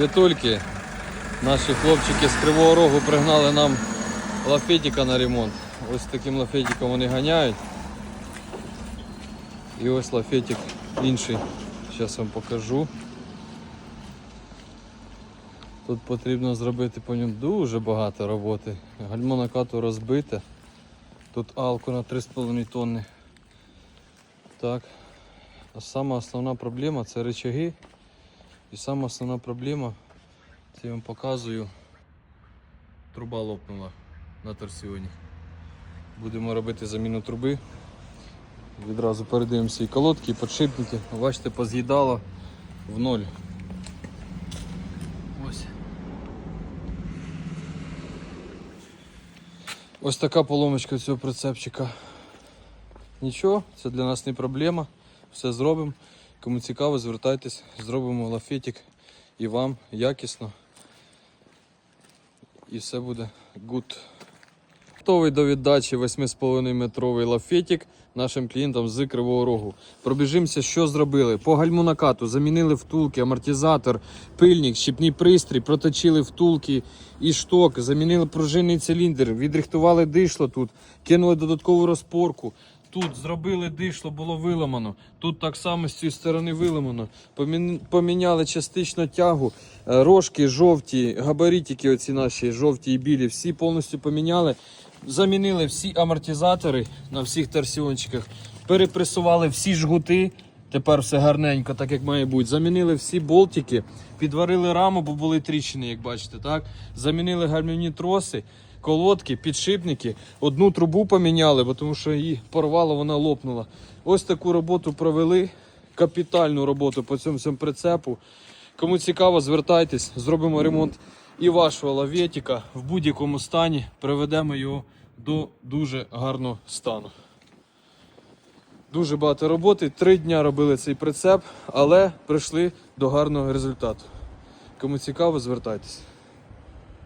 Вітульки, наші хлопчики з Кривого Рогу пригнали нам лафетика на ремонт. Ось таким лафетиком вони ганяють. І ось лафетик інший. Зараз вам покажу. Тут потрібно зробити по ньому дуже багато роботи. Гальмо накату розбите. Тут алку на 3,5 тонни. Так. А сама основна проблема це рычаги. І сама основна проблема, це я вам показую, труба лопнула на торсіоні. Будемо робити заміну труби. Відразу передаємося і колодки, і подшипники. Бачите, поз'їдало в ноль. Ось. Ось така поломочка цього прицепчика. Нічого, це для нас не проблема. Все зробимо. Кому цікаво, звертайтесь, зробимо лафетик і вам якісно. І все буде good. Готовий до віддачі 8,5 метровий лафетик нашим клієнтам з Кривого Рогу. Пробіжимося, що зробили. По гальму накату замінили втулки, амортизатор, пильник, щіпний пристрій, проточили втулки і шток, замінили пружинний циліндр, відрихтували дишло тут, кинули додаткову розпорку. Тут зробили дишло, було виламано. Тут так само з цієї сторони виламано. Помін- Поміняли частично тягу, е, рожки жовті, габаритики оці наші жовті і білі, всі повністю поміняли. Замінили всі амортизатори на всіх торсіончиках, перепресували всі жгути. Тепер все гарненько, так як має бути. Замінили всі болтики, підварили раму, бо були тріщини, як бачите. так? Замінили гальмівні троси, колодки, підшипники. Одну трубу поміняли, бо тому що її порвало, вона лопнула. Ось таку роботу провели. Капітальну роботу по цьому всьому прицепу. Кому цікаво, звертайтесь, зробимо ремонт і вашого лаветіка в будь-якому стані. Приведемо його до дуже гарного стану. Дуже багато роботи. Три дня робили цей прицеп, але прийшли до гарного результату. Кому цікаво, звертайтесь.